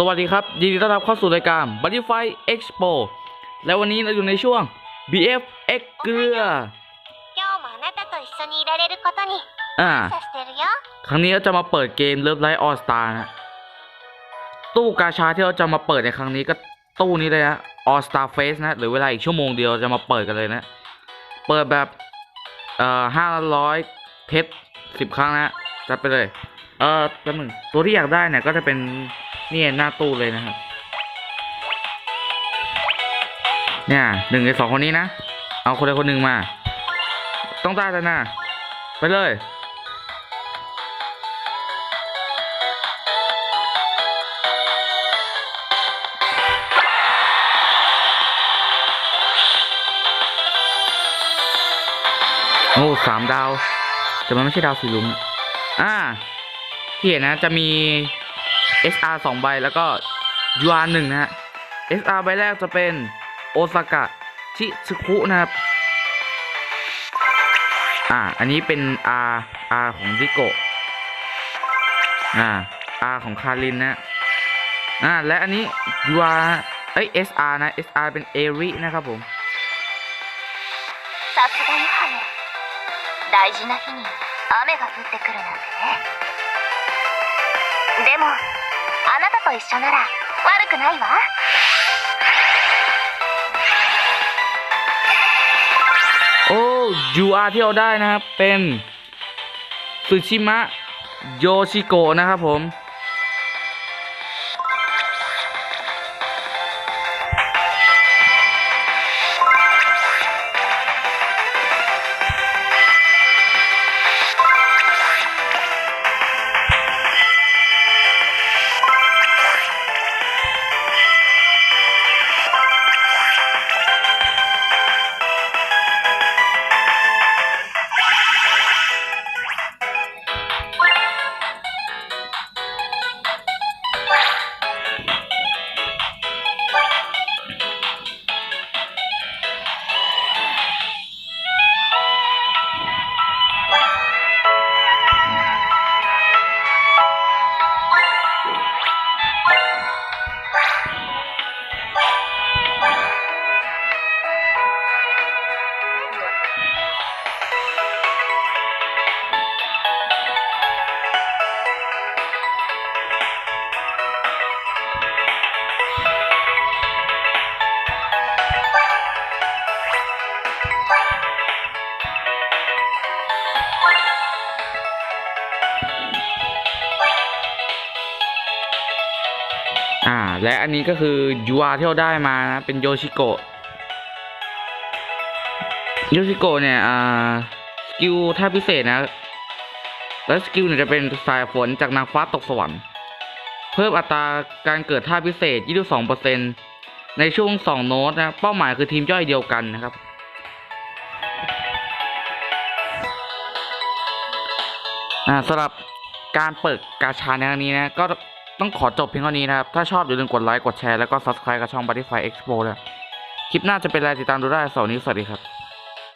สวัสดีครับ ยินดีต้อนรับเข้าสู่รายการ Butterfly Expo และวันนี้เราอยู่ในช่วง BF X เกลืออครั้งนี้เราจะมาเปิดเกม Love Live All Star นะตู้กาชาที่เราจะมาเปิดในครั้งนี้ก็ตู้นี้เลยนะ All Star Face นะ หรือเวลาอีกชั่วโมงเดียวจะมาเปิดกันเลยนะ เปิดแบบเอ่อห้าร้อยเพชรสิบครั้งนะจัดไปเลย เอ่อตัวหนึ่งตัวที่อยากได้เนี่ยก็จะเป็น นี่หน้าตู้เลยนะครับ เนี่ยหนึ่งในสองคนนี้นะ เอาคนใดคนหนึ่งมา ต้องได้แล้วนะไปเลยโอ้สามดาว แต่มันไม่ใช่ดาวสีลุงอะอ่าที่เห็นนะจะมี SR สองใบแล้วก็ UR หนึ่งนะฮะ SR ใบแรกจะเป็นโอซากะชิซึคุนะครับ อ่า อันนี้เป็น R R ของดิโกะอ่า R ของคารินนะ อ่า และอันนี้ UR เอ้ย SR นะ SR เป็นเอรินะครับผม さすがヨハネ大事な日に雨が降ってくるなんてねでも あなたと一緒なら悪くないわ โอ้ UR ที่เราได้นะครับ เป็นซูชิมะโยชิโกะนะครับผม อ่า และอันนี้ก็คือ UR ที่เราได้มานะเป็นโยชิโกะโยชิโกะเนี่ยอ่าสกิลท่าพิเศษนะ แล้วสกิลเนี่ยจะเป็นสายฝนจากนางฟ้าตกสวรรค์เพิ่มอัตราการเกิดท่าพิเศษ 22%ในช่วง 2 โน้ตนะ เป้าหมายคือทีมย่อยเดียวกันนะครับ อ่าสำหรับการเปิดกาชาในครั้งนี้นะ ก็ ต้องขอจบเพียงเท่านี้นะครับ ถ้าชอบอย่าลืมกดไลค์ กดแชร์ แล้วก็ subscribe กับช่อง Butterfly Expo เลยคลิปหน้าจะเป็นอะไรติดตามดูได้เสวนนี้สวัสดีครับ